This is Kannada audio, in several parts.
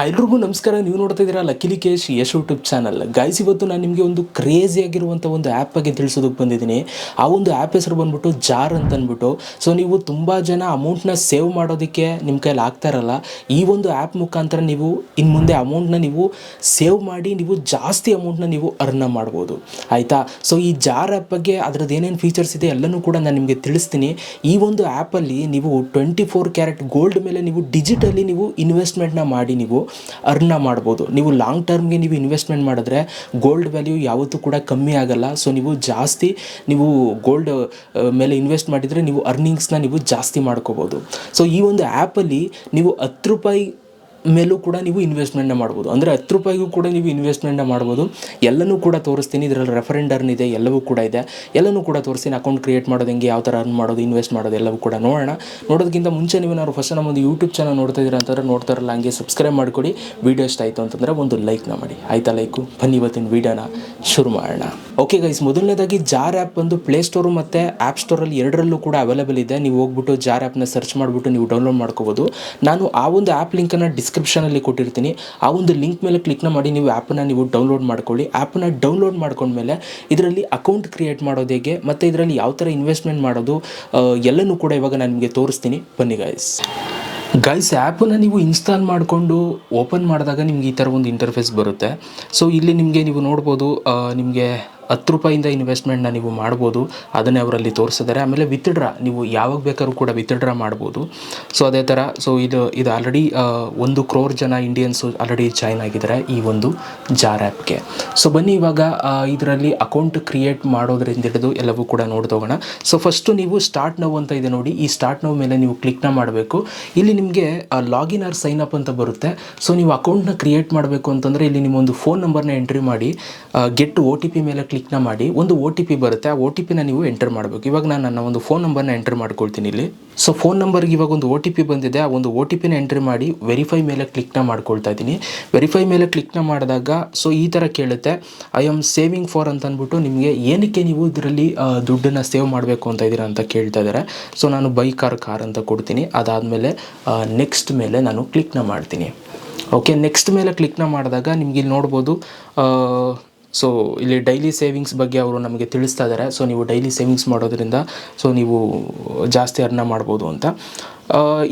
ಎಲ್ರಿಗೂ ನಮಸ್ಕಾರ, ನೀವು ನೋಡ್ತಾ ಇದ್ದೀರಾ ಲಕಿಲಿ ಕೇಶ್ ಯಶ್ ಯೂಟ್ಯೂಬ್ ಚಾನಲ್ ಗೈಸ್ ಇವತ್ತು ನಾನು ನಿಮಗೆ ಒಂದು ಕ್ರೇಜಿ ಆಗಿರುವಂಥ ಒಂದು ಆ್ಯಪ್ ಬಗ್ಗೆ ತಿಳಿಸೋದಕ್ಕೆ ಬಂದಿದ್ದೀನಿ. ಆ ಒಂದು ಆ್ಯಪ್ ಹೆಸರು ಬಂದ್ಬಿಟ್ಟು ಜಾರ್ ಅಂತ ಅಂದ್ಬಿಟ್ಟು ಸೊ ನೀವು ತುಂಬ ಜನ ಅಮೌಂಟ್ನ ಸೇವ್ ಮಾಡೋದಕ್ಕೆ ನಿಮ್ಮ ಕೈಯಲ್ಲಿ ಆಗ್ತಾ ಇರಲ್ಲ. ಈ ಒಂದು ಆ್ಯಪ್ ಮುಖಾಂತರ ನೀವು ಇನ್ನು ಮುಂದೆ ಅಮೌಂಟ್ನ ನೀವು ಸೇವ್ ಮಾಡಿ, ನೀವು ಜಾಸ್ತಿ ಅಮೌಂಟ್ನ ನೀವು ಅರ್ನ ಮಾಡ್ಬೋದು. ಆಯಿತಾ? ಸೊ ಈ ಜಾರ್ ಆ್ಯಪ್ ಬಗ್ಗೆ ಅದರದ್ದು ಏನೇನು ಫೀಚರ್ಸ್ ಇದೆ ಎಲ್ಲನೂ ಕೂಡ ನಾನು ನಿಮಗೆ ತಿಳಿಸ್ತೀನಿ. ಈ ಒಂದು ಆ್ಯಪಲ್ಲಿ ನೀವು ಟ್ವೆಂಟಿ ಫೋರ್ ಕ್ಯಾರೆಟ್ ಗೋಲ್ಡ್ ಮೇಲೆ ನೀವು ಡಿಜಿಟಲಿ ನೀವು ಇನ್ವೆಸ್ಟ್ಮೆಂಟ್ನ ಮಾಡಿ ನೀವು ಅರ್ನ ಮಾಡ್ಬೋದು. ನೀವು ಲಾಂಗ್ ಟರ್ಮ್ಗೆ ನೀವು ಇನ್ವೆಸ್ಟ್ಮೆಂಟ್ ಮಾಡಿದ್ರೆ ಗೋಲ್ಡ್ ವ್ಯಾಲ್ಯೂ ಯಾವತ್ತೂ ಕೂಡ ಕಮ್ಮಿ ಆಗಲ್ಲ. ಸೊ ನೀವು ಜಾಸ್ತಿ ನೀವು ಗೋಲ್ಡ್ ಮೇಲೆ ಇನ್ವೆಸ್ಟ್ ಮಾಡಿದರೆ ನೀವು ಅರ್ನಿಂಗ್ಸ್ನ ನೀವು ಜಾಸ್ತಿ ಮಾಡ್ಕೋಬೋದು. ಸೊ ಈ ಒಂದು ಆ್ಯಪಲ್ಲಿ ನೀವು ಹತ್ತು ರೂಪಾಯಿ ಮೇಲೂ ಕೂಡ ನೀವು ಇನ್ವೆಸ್ಟ್ಮೆಂಟ್ನ ಮಾಡ್ಬೋದು. ಅಂದರೆ ಹತ್ತು ರೂಪಾಯಿಗೂ ಕೂಡ ನೀವು ಇನ್ವೆಸ್ಟ್ಮೆಂಟ್ನ ಮಾಡ್ಬೋದು. ಎಲ್ಲನೂ ಕೂಡ ತೋರಿಸ್ತೀನಿ. ಇದರಲ್ಲಿ ರೆಫರೆಂಡರ್ನ್ ಇದೆ, ಎಲ್ಲವೂ ಕೂಡ ಇದೆ. ಎಲ್ಲನೂ ಕೂಡ ತೋರಿಸ್ತೀನಿ. ಅಕೌಂಟ್ ಕ್ರಿಯೇಟ್ ಮಾಡೋದು ಹೆಂಗೆ, ಯಾವ ಥರ ಅರ್ನ್ ಮಾಡೋದು ಇನ್ವೆಸ್ಟ್ ಮಾಡೋದು, ಎಲ್ಲವೂ ಕೂಡ ನೋಡೋಣ. ನೋಡೋದಕ್ಕಿಂತ ಮುಂಚೆ ನೀವು ನಾವು ಫಸ್ಟ್ ನಮ್ಮ ಒಂದು ಯೂಟ್ಯೂಬ್ ಚಾನಲ್ ನೋಡ್ತಾ ಇದ್ದೀರಾ ಅಂತಂದ್ರೆ ನೋಡ್ತಾ ಇರಲ್ಲ ಹಂಗೆ ಸಬ್ಸ್ಕ್ರೈಬ್ ಮಾಡಿಕೊಡಿ. ವೀಡಿಯೋ ಇಷ್ಟ ಆಯಿತು ಅಂತಂದರೆ ಒಂದು ಲೈಕ್ನ ಮಾಡಿ. ಆಯಿತಾ ಲೈಕು ಬನ್ನಿ ಇವತ್ತಿನ ವೀಡಿಯೋನ ಶುರು ಮಾಡೋಣ. ಓಕೆ ಗೈಸ್ ಮೊದಲನೇದಾಗಿ ಜಾರ್ ಆ್ಯಪ್ ಬಂದು ಪ್ಲೇಸ್ಟೋರು ಮತ್ತು ಆ್ಯಪ್ ಸ್ಟೋರಲ್ಲಿ ಎರಡರಲ್ಲೂ ಕೂಡ ಅವೈಲೇಬಲ್ ಇದೆ. ನೀವು ಹೋಗ್ಬಿಟ್ಟು ಜಾರ್ ಆ್ಯಪ್ನ ಸರ್ಚ್ ಮಾಡಿಬಿಟ್ಟು ನೀವು ಡೌನ್ಲೋಡ್ ಮಾಡ್ಕೋಬೋದು. ನಾನು ಆ ಒಂದು ಆ್ಯಪ್ ಲಿಂಕನ್ನು ಡಿಸ್ಕ್ರಿಪ್ಷನಲ್ಲಿ ಕೊಟ್ಟಿರ್ತೀನಿ. ಆ ಒಂದು ಲಿಂಕ್ ಮೇಲೆ ಕ್ಲಿಕ್ನ ಮಾಡಿ ನೀವು ಆ್ಯಪನ್ನು ನೀವು ಡೌನ್ಲೋಡ್ ಮಾಡ್ಕೊಳ್ಳಿ. ಆ್ಯಪನ್ನು ಡೌನ್ಲೋಡ್ ಮಾಡ್ಕೊಂಡ್ಮೇಲೆ ಇದರಲ್ಲಿ ಅಕೌಂಟ್ ಕ್ರಿಯೇಟ್ ಮಾಡೋದು ಹೇಗೆ, ಮತ್ತು ಇದರಲ್ಲಿ ಯಾವ ಥರ ಇನ್ವೆಸ್ಟ್ಮೆಂಟ್ ಮಾಡೋದು ಎಲ್ಲನೂ ಕೂಡ ಇವಾಗ ನಾನು ನಿಮಗೆ ತೋರಿಸ್ತೀನಿ. ಬನ್ನಿ ಗೈಸ್ ಗೈಸ್ ಆ್ಯಪನ್ನು ನೀವು ಇನ್ಸ್ಟಾಲ್ ಮಾಡಿಕೊಂಡು ಓಪನ್ ಮಾಡಿದಾಗ ನಿಮ್ಗೆ ಈ ಥರ ಒಂದು ಇಂಟರ್ಫೇಸ್ ಬರುತ್ತೆ. ಸೊ ಇಲ್ಲಿ ನಿಮಗೆ ನೀವು ನೋಡ್ಬೋದು ನಿಮಗೆ ಹತ್ತು ರೂಪಾಯಿಂದ ಇನ್ವೆಸ್ಟ್ಮೆಂಟ್ನ ನೀವು ಮಾಡ್ಬೋದು, ಅದನ್ನೇ ಅವರಲ್ಲಿ ತೋರಿಸಿದ್ದಾರೆ. ಆಮೇಲೆ ವಿತ್ಡ್ರಾ ನೀವು ಯಾವಾಗ ಬೇಕಾದ್ರೂ ಕೂಡ ವಿತ್ಡ್ರಾ ಮಾಡ್ಬೋದು. ಸೊ ಅದೇ ಥರ ಸೊ ಇದು ಇದು ಆಲ್ರೆಡಿ ಒಂದು ಕ್ರೋರ್ ಜನ ಇಂಡಿಯನ್ಸು ಆಲ್ರೆಡಿ ಜಾಯ್ನ್ ಆಗಿದ್ದಾರೆ ಈ ಒಂದು ಜಾರ್ ಆ್ಯಪ್ಗೆ ಸೊ ಬನ್ನಿ ಇವಾಗ ಇದರಲ್ಲಿ ಅಕೌಂಟ್ ಕ್ರಿಯೇಟ್ ಮಾಡೋದ್ರಿಂದ ಹಿಡಿದು ಎಲ್ಲವೂ ಕೂಡ ನೋಡ್ದೋಗೋಣ ಸೊ ಫಸ್ಟು ನೀವು ಸ್ಟಾರ್ಟ್ ನೋವು ಅಂತ ಇದೆ ನೋಡಿ. ಈ ಸ್ಟಾರ್ಟ್ ನೋವು ಮೇಲೆ ನೀವು ಕ್ಲಿಕ್ನ ಮಾಡಬೇಕು. ಇಲ್ಲಿ ನಿಮಗೆ ಲಾಗಿನ್ ಆರ್ ಸೈನ್ ಅಪ್ ಅಂತ ಬರುತ್ತೆ. ಸೊ ನೀವು ಅಕೌಂಟ್ನ ಕ್ರಿಯೇಟ್ ಮಾಡಬೇಕು ಅಂತಂದರೆ ಇಲ್ಲಿ ನಿಮ್ಮೊಂದು ಫೋನ್ ನಂಬರ್ನ ಎಂಟ್ರಿ ಮಾಡಿ ಗೆಟ್ ಒ ಟಿ ಪಿ ಮೇಲೆ ಕ್ಲಿಕ್ನ ಮಾಡಿ ಒಂದು ಒ ಟಿ ಪಿ ಬರುತ್ತೆ, ಆ ಒ ಟಿ ಪಿನ ನೀವು ಎಂಟರ್ ಮಾಡಬೇಕು. ಇವಾಗ ನಾನು ನನ್ನ ಒಂದು ಫೋನ್ ನಂಬರ್ನ ಎಂಟರ್ ಮಾಡ್ಕೊಳ್ತೀನಿ ಇಲ್ಲಿ. ಸೊ ಫೋನ್ ನಂಬರ್ಗೆ ಇವಾಗ ಒಂದು ಒ ಟಿ ಪಿ ಬಂದಿದೆ, ಆ ಒಂದು ಒ ಟಿ ಪಿನ ಎಂಟ್ರಿ ಮಾಡಿ ವೆರಿಫೈ ಮೇಲೆ ಕ್ಲಿಕ್ನ ಮಾಡ್ಕೊಳ್ತಾ ಇದ್ದೀನಿ. ವೆರಿಫೈ ಮೇಲೆ ಕ್ಲಿಕ್ನ ಮಾಡಿದಾಗ ಸೊ ಈ ಥರ ಕೇಳುತ್ತೆ ಐ ಆಮ್ ಸೇವಿಂಗ್ ಫಾರ್ ಅಂತ ಅಂದ್ಬಿಟ್ಟು ನಿಮಗೆ ಏನಕ್ಕೆ ನೀವು ಇದರಲ್ಲಿ ದುಡ್ಡನ್ನು ಸೇವ್ ಮಾಡಬೇಕು ಅಂತ ಇದ್ದೀರಾ ಅಂತ ಕೇಳ್ತಾ ಇದ್ದಾರೆ. ಸೊ ನಾನು ಬೈ ಕಾರ್ ಕಾರ್ ಅಂತ ಕೊಡ್ತೀನಿ. ಅದಾದಮೇಲೆ ನೆಕ್ಸ್ಟ್ ಮೇಲೆ ನಾನು ಕ್ಲಿಕ್ನ ಮಾಡ್ತೀನಿ. ಓಕೆ ನೆಕ್ಸ್ಟ್ ಮೇಲೆ ಕ್ಲಿಕ್ನ ಮಾಡಿದಾಗ ನಿಮ್ಗೆ ಇಲ್ಲಿ ನೋಡ್ಬೋದು ಸೊ ಇಲ್ಲಿ ಡೈಲಿ ಸೇವಿಂಗ್ಸ್ ಬಗ್ಗೆ ಅವರು ನಮಗೆ ತಿಳಿಸ್ತಾ ಇದ್ದಾರೆ ಸೊ ನೀವು ಡೈಲಿ ಸೇವಿಂಗ್ಸ್ ಮಾಡೋದ್ರಿಂದ ಸೊ ನೀವು ಜಾಸ್ತಿ ಅರ್ನ ಮಾಡ್ಬೋದು ಅಂತ.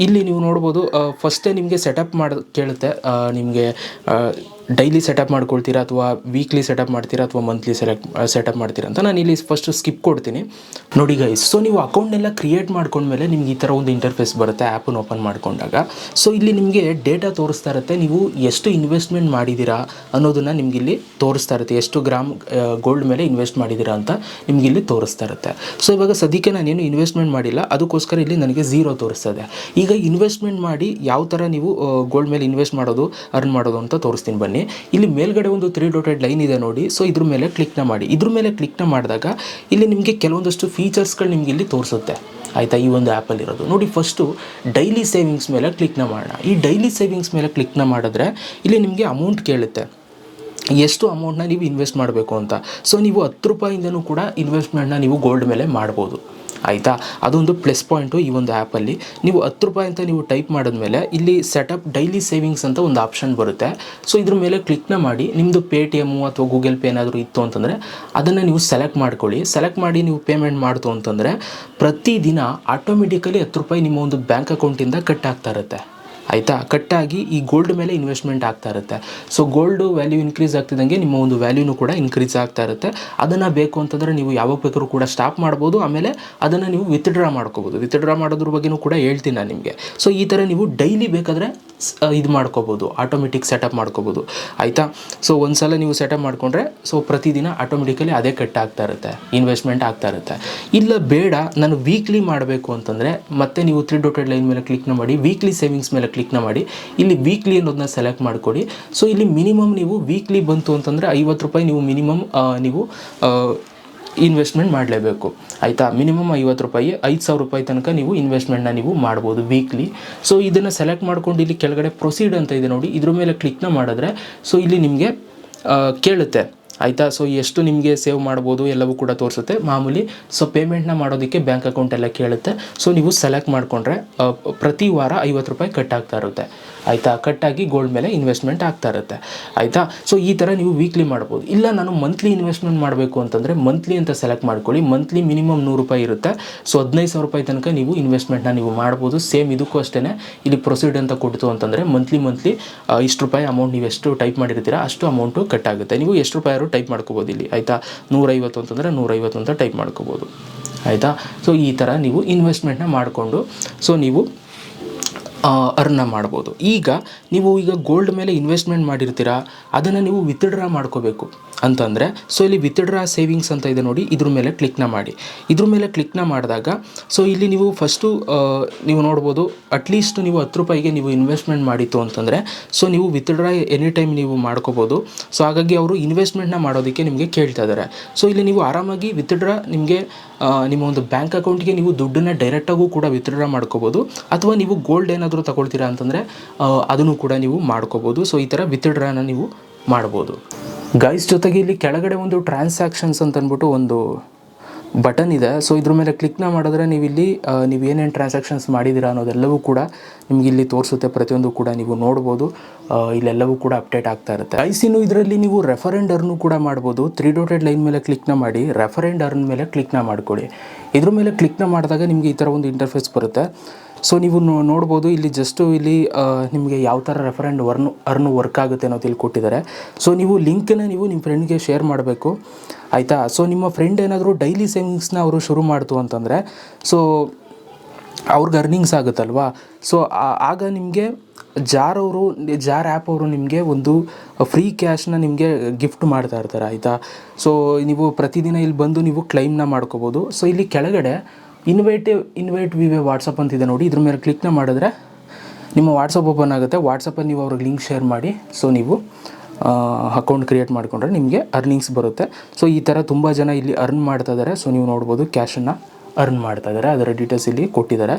ಇಲ್ಲಿ ನೀವು ನೋಡ್ಬೋದು ಫಸ್ಟೇ ನಿಮಗೆ ಸೆಟಪ್ ಮಾಡಿ ಕೇಳುತ್ತೆ. ನಿಮಗೆ ಡೈಲಿ ಸೆಟಪ್ ಮಾಡ್ಕೊಳ್ತೀರಾ ಅಥವಾ ವೀಕ್ಲಿ ಸೆಟಪ್ ಮಾಡ್ತೀರಾ ಅಥವಾ ಮಂತ್ಲಿ ಸೆಲೆಕ್ಟ್ ಸೆಟಪ್ ಮಾಡ್ತೀರಾ ಅಂತ ನಾನು ಇಲ್ಲಿ ಫಸ್ಟ್ ಸ್ಕಿಪ್ ಕೊಡ್ತೀನಿ. ನೋಡಿ ಗೈಸ್ ಸೊ ನೀವು ಅಕೌಂಟ್ನೆಲ್ಲ ಕ್ರಿಯೇಟ್ ಮಾಡ್ಕೊಂಡ್ಮೇಲೆ ನಿಮ್ಗೆ ಈ ಥರ ಒಂದು ಇಂಟರ್ಫೇಸ್ ಬರುತ್ತೆ ಆ್ಯಪನ್ನು ಓಪನ್ ಮಾಡಿಕೊಂಡಾಗ. ಸೊ ಇಲ್ಲಿ ನಿಮಗೆ ಡೇಟಾ ತೋರಿಸ್ತಾ ಇರುತ್ತೆ, ನೀವು ಎಷ್ಟು ಇನ್ವೆಸ್ಟ್ಮೆಂಟ್ ಮಾಡಿದ್ದೀರಾ ಅನ್ನೋದನ್ನು ನಿಮ್ಗೆ ಇಲ್ಲಿ ತೋರಿಸ್ತಾ ಇರುತ್ತೆ. ಎಷ್ಟು ಗ್ರಾಮ್ ಗೋಲ್ಡ್ ಮೇಲೆ ಇನ್ವೆಸ್ಟ್ ಮಾಡಿದ್ದೀರಾ ಅಂತ ನಿಮ್ಗೆ ಇಲ್ಲಿ ತೋರಿಸ್ತಾ ಇರುತ್ತೆ. ಸೊ ಇವಾಗ ಸದ್ಯಕ್ಕೆ ನಾನೇನು ಇನ್ವೆಸ್ಟ್ಮೆಂಟ್ ಮಾಡಿಲ್ಲ, ಅದಕ್ಕೋಸ್ಕರ ಇಲ್ಲಿ ನನಗೆ ಝೀರೋ ತೋರಿಸ್ತದೆ ಈಗ ಇನ್ವೆಸ್ಟ್ಮೆಂಟ್ ಮಾಡಿ ಯಾವ ಥರ ನೀವು ಗೋಲ್ಡ್ ಮೇಲೆ ಇನ್ವೆಸ್ಟ್ ಮಾಡೋದು ಅರ್ನ್ ಮಾಡೋದು ಅಂತ ತೋರಿಸ್ತೀನಿ ಬನ್ನಿ. ಇಲ್ಲಿ ಮೇಲ್ಗಡೆ ಒಂದು ತ್ರೀ ಡೋಟೆಡ್ ಲೈನ್ ಇದೆ ನೋಡಿ. ಸೊ ಇದ್ರ ಮೇಲೆ ಕ್ಲಿಕ್ನ ಮಾಡಿ. ಇದ್ರ ಮೇಲೆ ಕ್ಲಿಕ್ನ ಮಾಡಿದಾಗ ಇಲ್ಲಿ ನಿಮಗೆ ಕೆಲವೊಂದಷ್ಟು ಫೀಚರ್ಸ್ಗಳು ನಿಮಗೆ ಇಲ್ಲಿ ತೋರಿಸುತ್ತೆ. ಆಯಿತಾ? ಈ ಒಂದು ಆ್ಯಪಲ್ಲಿರೋದು ನೋಡಿ ಫಸ್ಟು ಡೈಲಿ ಸೇವಿಂಗ್ಸ್ ಮೇಲೆ ಕ್ಲಿಕ್ನ ಮಾಡೋಣ. ಈ ಡೈಲಿ ಸೇವಿಂಗ್ಸ್ ಮೇಲೆ ಕ್ಲಿಕ್ನ ಮಾಡಿದ್ರೆ ಇಲ್ಲಿ ನಿಮಗೆ ಅಮೌಂಟ್ ಕೇಳುತ್ತೆ. ಎಷ್ಟು ಅಮೌಂಟ್ನ ನೀವು ಇನ್ವೆಸ್ಟ್ ಮಾಡಬೇಕು ಅಂತ. ಸೊ ನೀವು ಹತ್ತು ರೂಪಾಯಿಂದನೂ ಕೂಡ ಇನ್ವೆಸ್ಟ್ಮೆಂಟ್ನ ನೀವು ಗೋಲ್ಡ್ ಮೇಲೆ ಮಾಡ್ಬೋದು. ಆಯಿತಾ? ಅದೊಂದು ಪ್ಲಸ್ ಪಾಯಿಂಟು ಈ ಒಂದು ಆ್ಯಪಲ್ಲಿ ನೀವು ಹತ್ತು ರೂಪಾಯಿ ಅಂತ ನೀವು ಟೈಪ್ ಮಾಡಿದ್ಮೇಲೆ ಇಲ್ಲಿ ಸೆಟಪ್ ಡೈಲಿ ಸೇವಿಂಗ್ಸ್ ಅಂತ ಒಂದು ಆಪ್ಷನ್ ಬರುತ್ತೆ. ಸೊ ಇದ್ರ ಮೇಲೆ ಕ್ಲಿಕ್ನ ಮಾಡಿ ನಿಮ್ಮದು ಪೇ ಟಿ ಎಮ್ಮು ಅಥವಾ ಗೂಗಲ್ ಪೇ ಏನಾದರೂ ಇತ್ತು ಅಂತಂದರೆ ಅದನ್ನು ನೀವು ಸೆಲೆಕ್ಟ್ ಮಾಡ್ಕೊಳ್ಳಿ. ಸೆಲೆಕ್ಟ್ ಮಾಡಿ ನೀವು ಪೇಮೆಂಟ್ ಮಾಡ್ತು ಅಂತಂದರೆ ಪ್ರತಿದಿನ ಆಟೋಮೆಟಿಕಲಿ ಹತ್ತು ರೂಪಾಯಿ ನಿಮ್ಮ ಒಂದು ಬ್ಯಾಂಕ್ ಅಕೌಂಟಿಂದ ಕಟ್ ಆಗ್ತಾ ಇರುತ್ತೆ. ಆಯಿತಾ? ಕಟ್ಟಾಗಿ ಈ ಗೋಲ್ಡ್ ಮೇಲೆ ಇನ್ವೆಸ್ಟ್ಮೆಂಟ್ ಆಗ್ತಾ ಇರುತ್ತೆ. ಸೊ ಗೋಲ್ಡು ವ್ಯಾಲ್ಯೂ ಇನ್ಕ್ರೀಸ್ ಆಗ್ತಿದ್ದಂಗೆ ನಿಮ್ಮ ಒಂದು ವ್ಯಾಲ್ಯೂನು ಕೂಡ ಇನ್ಕ್ರೀಸ್ ಆಗ್ತಾ ಇರುತ್ತೆ. ಅದನ್ನು ಬೇಕು ಅಂತಂದರೆ ನೀವು ಯಾವಾಗ ಬೇಕಾದ್ರೂ ಕೂಡ ಸ್ಟಾಪ್ ಮಾಡ್ಬೋದು. ಆಮೇಲೆ ಅದನ್ನು ನೀವು ವಿತ್ಡ್ರಾ ಮಾಡ್ಕೋಬೋದು. ವಿತ್ಡ್ರಾ ಮಾಡೋದ್ರ ಬಗ್ಗೆನೂ ಕೂಡ ಹೇಳ್ತೀನಿ ನಾನು ನಿಮಗೆ. ಸೊ ಈ ಥರ ನೀವು ಡೈಲಿ ಬೇಕಾದರೆ ಇದು ಮಾಡ್ಕೋಬೋದು ಆಟೋಮೆಟಿಕ್ ಸೆಟಪ್ ಮಾಡ್ಕೋಬೋದು. ಆಯಿತಾ? ಸೊ ಒಂದು ಸಲ ನೀವು ಸೆಟಪ್ ಮಾಡಿಕೊಂಡ್ರೆ ಸೊ ಪ್ರತಿದಿನ ಆಟೋಮೆಟಿಕಲಿ ಅದೇ ಕಟ್ ಆಗ್ತಾ ಇರುತ್ತೆ ಇನ್ವೆಸ್ಟ್ಮೆಂಟ್ ಆಗ್ತಾ ಇರುತ್ತೆ. ಇಲ್ಲ ಬೇಡ, ನಾನು ವೀಕ್ಲಿ ಮಾಡಬೇಕು ಅಂತಂದರೆ, ಮತ್ತೆ ನೀವು ತ್ರೀ ಡೊಟೆಡ್ ಲೈನ್ ಮೇಲೆ ಕ್ಲಿಕ್ನ ಮಾಡಿ ವೀಕ್ಲಿ ಸೇವಿಂಗ್ಸ್ ಮೇಲೆ ಕ್ಲಿಕ್ನ ಮಾಡಿ, ಇಲ್ಲಿ ವೀಕ್ಲಿ ಅನ್ನೋದನ್ನ ಸೆಲೆಕ್ಟ್ ಮಾಡಿಕೊಡಿ. ಸೊ ಇಲ್ಲಿ ಮಿನಿಮಮ್ ನೀವು ವೀಕ್ಲಿ ಬಂತು ಅಂತಂದರೆ ಐವತ್ತು ರೂಪಾಯಿ ನೀವು ಮಿನಿಮಮ್ ನೀವು ಇನ್ವೆಸ್ಟ್ಮೆಂಟ್ ಮಾಡಲೇಬೇಕು. ಆಯಿತಾ? ಮಿನಿಮಮ್ ಐವತ್ತು ರೂಪಾಯಿ, ಐದು ಸಾವಿರ ರೂಪಾಯಿ ತನಕ ನೀವು ಇನ್ವೆಸ್ಟ್ಮೆಂಟ್ನ ನೀವು ಮಾಡ್ಬೋದು ವೀಕ್ಲಿ ಸೊ ಇದನ್ನು ಸೆಲೆಕ್ಟ್ ಮಾಡ್ಕೊಂಡು ಇಲ್ಲಿ ಕೆಳಗಡೆ ಪ್ರೊಸೀಡ್ ಅಂತ ಇದೆ ನೋಡಿ. ಇದ್ರ ಮೇಲೆ ಕ್ಲಿಕ್ನ ಮಾಡಿದ್ರೆ ಸೊ ಇಲ್ಲಿ ನಿಮಗೆ ಕೇಳುತ್ತೆ. ಆಯಿತಾ? ಸೊ ಎಷ್ಟು ನಿಮಗೆ ಸೇವ್ ಮಾಡ್ಬೋದು ಎಲ್ಲವೂ ಕೂಡ ತೋರಿಸುತ್ತೆ. ಮಾಮೂಲಿ ಸೊ ಪೇಮೆಂಟ್ನ ಮಾಡೋದಕ್ಕೆ ಬ್ಯಾಂಕ್ ಅಕೌಂಟ್ ಎಲ್ಲ ಕೇಳುತ್ತೆ. ಸೊ ನೀವು ಸೆಲೆಕ್ಟ್ ಮಾಡಿಕೊಂಡ್ರೆ ಪ್ರತಿ ವಾರ ಐವತ್ತು ರೂಪಾಯಿ ಕಟ್ ಆಗ್ತಾ ಇರುತ್ತೆ. ಆಯಿತಾ? ಕಟ್ಟಾಗಿ ಗೋಲ್ಡ್ ಮೇಲೆ ಇನ್ವೆಸ್ಟ್ಮೆಂಟ್ ಆಗ್ತಾ ಇರುತ್ತೆ. ಆಯಿತಾ? ಸೊ ಈ ಥರ ನೀವು ವೀಕ್ಲಿ ಮಾಡ್ಬೋದು. ಇಲ್ಲ, ನಾನು ಮಂತ್ಲಿ ಇನ್ವೆಸ್ಟ್ಮೆಂಟ್ ಮಾಡಬೇಕು ಅಂತಂದರೆ ಮಂತ್ಲಿ ಅಂತ ಸೆಲೆಕ್ಟ್ ಮಾಡ್ಕೊಳ್ಳಿ. ಮಂತ್ಲಿ ಮಿನಿಮಮ್ ನೂರು ರೂಪಾಯಿ ಇರುತ್ತೆ. ಸೊ ಹದಿನೈದು ಸಾವಿರ ರೂಪಾಯಿ ತನಕ ನೀವು ಇನ್ವೆಸ್ಟ್ಮೆಂಟ್ನ ನೀವು ಮಾಡ್ಬೋದು. ಸೇಮ್ ಇದಕ್ಕೂ ಅಷ್ಟೇ ಇಲ್ಲಿ ಪ್ರೊಸೀಡ್ ಅಂತ ಕೊಡ್ತು ಅಂತಂದರೆ ಮಂತ್ಲಿ ಮಂತ್ಲಿ ಇಷ್ಟು ರೂಪಾಯಿ ಅಮೌಂಟ್ ನೀವು ಎಷ್ಟು ಟೈಪ್ ಮಾಡಿರ್ತೀರಾ, ಅಷ್ಟು ಅಮೌಂಟು ಕಟ್ ಆಗುತ್ತೆ. ನೀವು ಎಷ್ಟು ರೂಪಾಯಿ ಟೈಪ್ ಮಾಡ್ಕೋಬೋದು ಇಲ್ಲಿ, ಆಯಿತಾ? ನೂರೈವತ್ತು ಅಂತಂದರೆ ನೂರೈವತ್ತು ಅಂತ ಟೈಪ್ ಮಾಡ್ಕೋಬೋದು, ಆಯಿತಾ? ಸೊ ಈ ಥರ ನೀವು ಇನ್ವೆಸ್ಟ್ಮೆಂಟ್ನ ಮಾಡಿಕೊಂಡು ಸೊ ನೀವು ಅರ್ನ ಮಾಡ್ಬೋದು. ಈಗ ನೀವು ಈಗ ಗೋಲ್ಡ್ ಮೇಲೆ ಇನ್ವೆಸ್ಟ್ಮೆಂಟ್ ಮಾಡಿರ್ತೀರಾ, ಅದನ್ನು ನೀವು ವಿತ್ಡ್ರಾ ಮಾಡ್ಕೋಬೇಕು. ಅಂತಂದರೆ ಸೊ ಇಲ್ಲಿ ವಿತ್ಡ್ರಾ ಸೇವಿಂಗ್ಸ್ ಅಂತ ಇದೆ ನೋಡಿ, ಇದ್ರ ಮೇಲೆ ಕ್ಲಿಕ್ನ ಮಾಡಿ. ಇದ್ರ ಮೇಲೆ ಕ್ಲಿಕ್ನ ಮಾಡಿದಾಗ ಸೊ ಇಲ್ಲಿ ನೀವು ಫಸ್ಟು ನೀವು ನೋಡ್ಬೋದು ಅಟ್ಲೀಸ್ಟ್ ನೀವು ಹತ್ತು ರೂಪಾಯಿಗೆ ನೀವು ಇನ್ವೆಸ್ಟ್ಮೆಂಟ್ ಮಾಡಿತ್ತು ಅಂತಂದರೆ ಸೊ ನೀವು ವಿತ್ಡ್ರಾ ಎನಿ ಟೈಮ್ ನೀವು ಮಾಡ್ಕೋಬೋದು. ಸೊ ಹಾಗಾಗಿ ಅವರು ಇನ್ವೆಸ್ಟ್ಮೆಂಟ್ನ ಮಾಡೋದಕ್ಕೆ ನಿಮಗೆ ಕೇಳ್ತಾ ಇದ್ದಾರೆ ಸೊ ಇಲ್ಲಿ ನೀವು ಆರಾಮಾಗಿ ವಿತ್ಡ್ರಾ ನಿಮಗೆ ನಿಮ್ಮ ಒಂದು ಬ್ಯಾಂಕ್ ಅಕೌಂಟ್ಗೆ ನೀವು ದುಡ್ಡನ್ನು ಡೈರೆಕ್ಟಾಗೂ ಕೂಡ ವಿತ್ಡ್ರಾ ಮಾಡ್ಕೋಬೋದು. ಅಥವಾ ನೀವು ಗೋಲ್ಡ್ ಏನಾದರೂ ತಗೊಳ್ತೀರಾ ಅಂತಂದರೆ ಅದನ್ನು ಕೂಡ ನೀವು ಮಾಡ್ಕೋಬೋದು. ಸೊ ಈ ಥರ ವಿತ್ಡ್ರಾನ ನೀವು ಮಾಡ್ಬೋದು. ಗೈಸ್ ಜೊತೆಗೆ ಇಲ್ಲಿ ಕೆಳಗಡೆ ಒಂದು ಟ್ರಾನ್ಸಾಕ್ಷನ್ಸ್ ಅಂತ ಅಂದ್ಬಿಟ್ಟು ಒಂದು ಬಟನ್ ಇದೆ. ಸೊ ಇದ್ರ ಮೇಲೆ ಕ್ಲಿಕ್ನ ಮಾಡಿದ್ರೆ ನೀವು ಇಲ್ಲಿ ನೀವು ಏನೇನು ಟ್ರಾನ್ಸಾಕ್ಷನ್ಸ್ ಮಾಡಿದ್ದೀರಾ ಅನ್ನೋದೆಲ್ಲವೂ ಕೂಡ ನಿಮ್ಗೆ ಇಲ್ಲಿ ತೋರಿಸುತ್ತೆ. ಪ್ರತಿಯೊಂದು ಕೂಡ ನೀವು ನೋಡ್ಬೋದು. ಇಲ್ಲೆಲ್ಲವೂ ಕೂಡ ಅಪ್ಡೇಟ್ ಆಗ್ತಾ ಇರುತ್ತೆ. ಇನ್ನು ಇದರಲ್ಲಿ ನೀವು ರೆಫರೆಂಡ್ ಅರ್ನು ಕೂಡ ಮಾಡ್ಬೋದು. ತ್ರೀ ಡೋಟೆಡ್ ಲೈನ್ ಮೇಲೆ ಕ್ಲಿಕ್ನ ಮಾಡಿ ರೆಫರೆಂಡ್ ಅರ್ನ್ ಮೇಲೆ ಕ್ಲಿಕ್ನ ಮಾಡ್ಕೊಳ್ಳಿ. ಇದ್ರ ಮೇಲೆ ಕ್ಲಿಕ್ನ ಮಾಡಿದಾಗ ನಿಮಗೆ ಈ ಥರ ಒಂದು ಇಂಟರ್ಫೇಸ್ ಬರುತ್ತೆ. ಸೊ ನೀವು ನೋಡ್ಬೋದು, ಇಲ್ಲಿ ಜಸ್ಟು ಇಲ್ಲಿ ನಿಮಗೆ ಯಾವ ಥರ ರೆಫರೆಂಡ್ ವರ್ನ್ ಅರ್ನ್ ವರ್ಕ್ ಆಗುತ್ತೆ ಅನ್ನೋದು ಇಲ್ಲಿ ಕೊಟ್ಟಿದ್ದಾರೆ. ಸೊ ನೀವು ಲಿಂಕನ್ನು ನೀವು ನಿಮ್ಮ ಫ್ರೆಂಡ್ಗೆ ಶೇರ್ ಮಾಡಬೇಕು. ಆಯಿತಾ? ಸೊ ನಿಮ್ಮ ಫ್ರೆಂಡ್ ಏನಾದರೂ ಡೈಲಿ ಸೇವಿಂಗ್ಸ್ನ ಅವರು ಶುರು ಮಾಡ್ತು ಅಂತಂದರೆ ಸೊ ಅವ್ರಿಗೆ ಅರ್ನಿಂಗ್ಸ್ ಆಗುತ್ತಲ್ವಾ? ಸೊ ಆಗ ನಿಮಗೆ ಜಾರ್ ಅವರು ಜಾರ್ ಆ್ಯಪ್ ಅವರು ನಿಮಗೆ ಒಂದು ಫ್ರೀ ಕ್ಯಾಶ್ನ ನಿಮಗೆ ಗಿಫ್ಟ್ ಮಾಡ್ತಾ ಇರ್ತಾರೆ, ಆಯಿತಾ? ಸೊ ನೀವು ಪ್ರತಿದಿನ ಇಲ್ಲಿ ಬಂದು ನೀವು ಕ್ಲೈಮ್ನ ಮಾಡ್ಕೋಬೋದು. ಸೊ ಇಲ್ಲಿ ಕೆಳಗಡೆ ಇನ್ವೈಟಿವ್ ಇನ್ವೈಟ್ ವಿ ವೇ ವಾಟ್ಸಪ್ ಅಂತಿದೆ ನೋಡಿ. ಇದ್ರ ಮೇಲೆ ಕ್ಲಿಕ್ನ ಮಾಡಿದ್ರೆ ನಿಮ್ಮ ವಾಟ್ಸಪ್ ಓಪನ್ ಆಗುತ್ತೆ. ವಾಟ್ಸಪ್ಪಲ್ಲಿ ನೀವು ಅವ್ರಿಗೆ ಲಿಂಕ್ ಶೇರ್ ಮಾಡಿ. ಸೊ ನೀವು ಅಕೌಂಟ್ ಕ್ರಿಯೇಟ್ ಮಾಡಿಕೊಂಡ್ರೆ ನಿಮಗೆ ಅರ್ನಿಂಗ್ಸ್ ಬರುತ್ತೆ. ಸೊ ಈ ಥರ ತುಂಬ ಜನ ಇಲ್ಲಿ ಅರ್ನ್ ಮಾಡ್ತಾ ಇದ್ದಾರೆ ಸೊ ನೀವು ನೋಡ್ಬೋದು ಕ್ಯಾಶನ್ನು ಅರ್ನ್ ಮಾಡ್ತಾ ಇದ್ದಾರೆ ಅದರ ಡೀಟೇಲ್ಸ್ ಇಲ್ಲಿ ಕೊಟ್ಟಿದ್ದಾರೆ.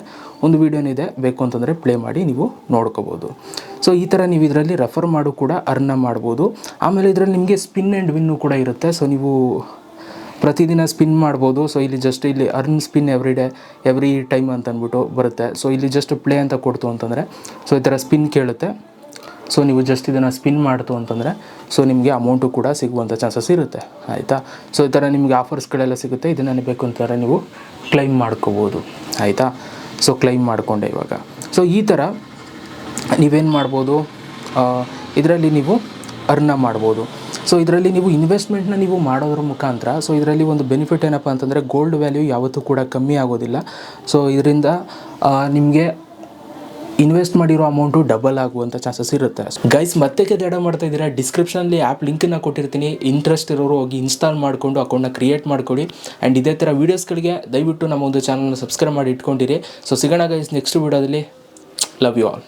ಒಂದು ವೀಡಿಯೋನಿದೆ ಬೇಕು ಅಂತಂದರೆ ಪ್ಲೇ ಮಾಡಿ, ನೀವು ನೋಡ್ಕೋಬೋದು. ಸೊ ಈ ಥರ ನೀವು ಇದರಲ್ಲಿ ರೆಫರ್ ಮಾಡು ಕೂಡ ಅರ್ನ ಮಾಡ್ಬೋದು. ಆಮೇಲೆ ಇದರಲ್ಲಿ ನಿಮಗೆ ಸ್ಪಿನ್ ಆ್ಯಂಡ್ ವಿನ್ನು ಕೂಡ ಇರುತ್ತೆ. ಸೊ ನೀವು ಪ್ರತಿದಿನ ಸ್ಪಿನ್ ಮಾಡ್ಬೋದು. ಸೊ ಇಲ್ಲಿ ಜಸ್ಟ್ ಇಲ್ಲಿ earn spin every day every time ಅಂತ ಅಂದ್ಬಿಟ್ಟು ಬರುತ್ತೆ. ಸೊ ಇಲ್ಲಿ ಜಸ್ಟ್ ಪ್ಲೇ ಅಂತ ಕೊಡ್ತು ಅಂತಂದರೆ ಸೊ ಈ ಥರ ಸ್ಪಿನ್ ಕೇಳುತ್ತೆ. ಸೊ ನೀವು ಜಸ್ಟ್ ಇದನ್ನು ಸ್ಪಿನ್ ಮಾಡ್ತು ಅಂತಂದರೆ ಸೊ ನಿಮಗೆ ಅಮೌಂಟು ಕೂಡ ಸಿಗುವಂಥ ಚಾನ್ಸಸ್ ಇರುತ್ತೆ. ಆಯಿತಾ? ಸೊ ಈ ಥರ ನಿಮಗೆ ಆಫರ್ಸ್ಗಳೆಲ್ಲ ಸಿಗುತ್ತೆ. ಇದನ್ನು ಬೇಕು ಅಂತಾರೆ, ನೀವು ಕ್ಲೈಮ್ ಮಾಡ್ಕೋಬೋದು. ಆಯಿತಾ? ಸೊ ಕ್ಲೈಮ್ ಮಾಡಿಕೊಂಡೆ ಇವಾಗ. ಸೊ ಈ ಥರ ನೀವೇನು ಮಾಡ್ಬೋದು? ಇದರಲ್ಲಿ ನೀವು ಅರ್ನ ಮಾಡ್ಬೋದು. ಸೊ ಇದರಲ್ಲಿ ನೀವು ಇನ್ವೆಸ್ಟ್ಮೆಂಟ್ನ ನೀವು ಮಾಡೋದ್ರ ಮುಖಾಂತರ ಸೊ ಇದರಲ್ಲಿ ಒಂದು ಬೆನಿಫಿಟ್ ಏನಪ್ಪ ಅಂತಂದರೆ ಗೋಲ್ಡ್ ವ್ಯಾಲ್ಯೂ ಯಾವತ್ತೂ ಕೂಡ ಕಮ್ಮಿ ಆಗೋದಿಲ್ಲ. ಸೊ ಇದರಿಂದ ನಿಮಗೆ ಇನ್ವೆಸ್ಟ್ ಮಾಡಿರೋ ಅಮೌಂಟು ಡಬಲ್ ಆಗುವಂಥ ಚಾನ್ಸಸ್ ಇರುತ್ತೆ. ಗೈಸ್ ಮತ್ತೆ ತಡ ಮಾಡ್ತಾ ಇದ್ದೀರಾ? ಡಿಸ್ಕ್ರಿಪ್ಷನಲ್ಲಿ ಆ್ಯಪ್ ಲಿಂಕನ್ನು ಕೊಟ್ಟಿರ್ತೀನಿ. ಇಂಟ್ರೆಸ್ಟ್ ಇರೋರು ಹೋಗಿ ಇನ್ಸ್ಟಾಲ್ ಮಾಡಿಕೊಂಡು ಅಕೌಂಟ್ನ ಕ್ರಿಯೇಟ್ ಮಾಡ್ಕೊಳ್ಳಿ ಆ್ಯಂಡ್ ಇದೇ ಥರ ವೀಡಿಯೋಸ್ಗಳಿಗೆ ದಯವಿಟ್ಟು ನಮ್ಮ ಒಂದು ಚಾನಲ್ನ ಸಬ್ಸ್ಕ್ರೈಬ್ ಮಾಡಿ ಇಟ್ಕೊಂಡಿರಿ. ಸೊ ಸಿಗೋಣ ಗೈಸ್ ನೆಕ್ಸ್ಟ್ ವೀಡಿಯೋದಲ್ಲಿ ಲವ್ ಯು ಆಲ್